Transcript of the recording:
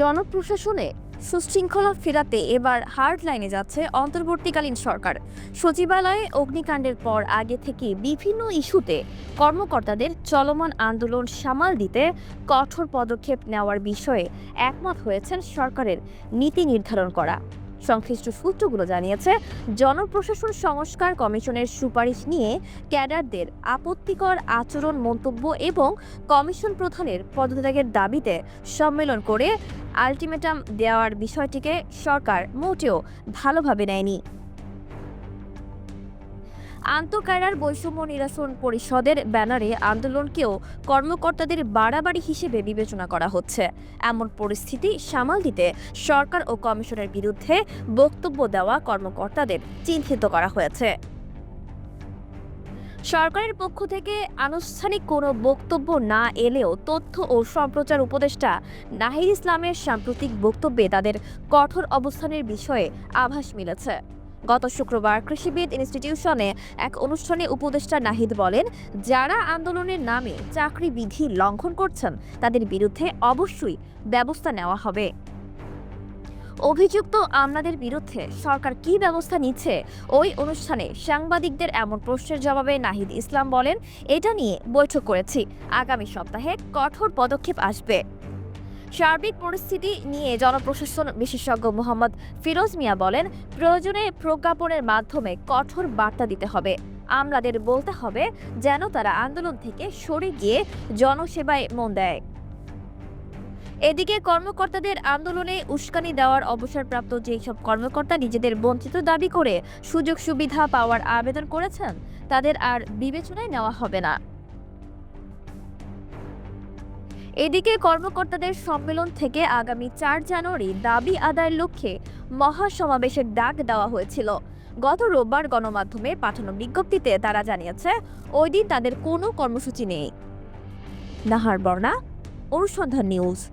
জনপ্রশাসনে সুশৃঙ্খলা ফেরাতে এবার হার্ড লাইনে যাচ্ছে অন্তর্বর্তীকালীন সরকার। সচিবালয়ে অগ্নিকাণ্ডের পর আগে থেকে বিভিন্ন ইস্যুতে কর্মকর্তাদের চলমান আন্দোলন সামাল দিতে কঠোর পদক্ষেপ নেওয়ার বিষয়ে একমত হয়েছেন সরকারের নীতি নির্ধারণ করা। সংশ্লিষ্ট সূত্রগুলো জানিয়েছে, জনপ্রশাসন সংস্কার কমিশনের সুপারিশ নিয়ে ক্যাডারদের আপত্তিকর আচরণ, মন্তব্য এবং কমিশন প্রধানের পদত্যাগের দাবিতে সম্মেলন করে আলটিমেটাম দেওয়ার বিষয়টিকে সরকার মোটেও ভালোভাবে নেয়নি। আন্তঃকায়রার বৈষম্য নিরসন পরিষদের ব্যানারে আন্দোলনকেও কর্মকর্তাদের বাড়াবাড়ি হিসেবে বিবেচনা করা হচ্ছে। এমন পরিস্থিতি সামাল দিতে সরকার ও কমিশনের বিরুদ্ধে বক্তব্য দেওয়া কর্মকর্তাদের চিহ্নিত করা হয়েছে। সরকারের পক্ষ থেকে আনুষ্ঠানিক কোনো বক্তব্য না এলেও তথ্য ও সম্প্রচার উপদেষ্টা নাহিদ ইসলামের সাম্প্রতিক বক্তব্যে তাদের কঠোর অবস্থানের বিষয়ে আভাস মিলেছে। গত শুক্রবার কৃষিবিদ ইনস্টিটিউশনে এক অনুষ্ঠানে উপদেষ্টা নাহিদ বলেন, যারা আন্দোলনের নামে চাকরি বিধি লঙ্ঘন করছেন, তাদের বিরুদ্ধে অবশ্যই ব্যবস্থা নেওয়া হবে। অভিযুক্ত আমলাদের বিরুদ্ধে সরকার কী ব্যবস্থা নিচ্ছে? ওই অনুষ্ঠানে সাংবাদিকদের এমন প্রশ্নের জবাবে নাহিদ ইসলাম বলেন, এটা নিয়ে বৈঠক করেছি। আগামী সপ্তাহে কঠোর পদক্ষেপ আসবে। সার্বিক পরিস্থিতি নিয়ে জনপ্রশাসন বিশেষজ্ঞ মোহাম্মদ ফিরোজ মিয়া বলেন, প্রয়োজনে প্রজ্ঞাপনের মাধ্যমে কঠোর বার্তা দিতে হবে। আমলাদের বলতে হবে যেন তারা আন্দোলন থেকে সরে গিয়ে জনসেবায় মন দেয়। এদিকে কর্মকর্তাদের আন্দোলনে উস্কানি দেওয়ার অবসরপ্রাপ্ত যেসব কর্মকর্তা নিজেদের বঞ্চিত দাবি করে সুযোগ সুবিধা পাওয়ার আবেদন করেছেন, তাদের আর বিবেচনায় নেওয়া হবে না। এদিকে কর্মকর্তাদের সম্মেলন থেকে আগামী চার জানুয়ারি দাবি আদায়ের লক্ষ্যে মহাসমাবেশের ডাক দেওয়া হয়েছিল। গত রোববার গণমাধ্যমে পাঠানো বিজ্ঞপ্তিতে তারা জানিয়েছে, ওই দিন তাদের কোনো কর্মসূচি নেই। নাহার বর্ণা, অনুসন্ধান নিউজ।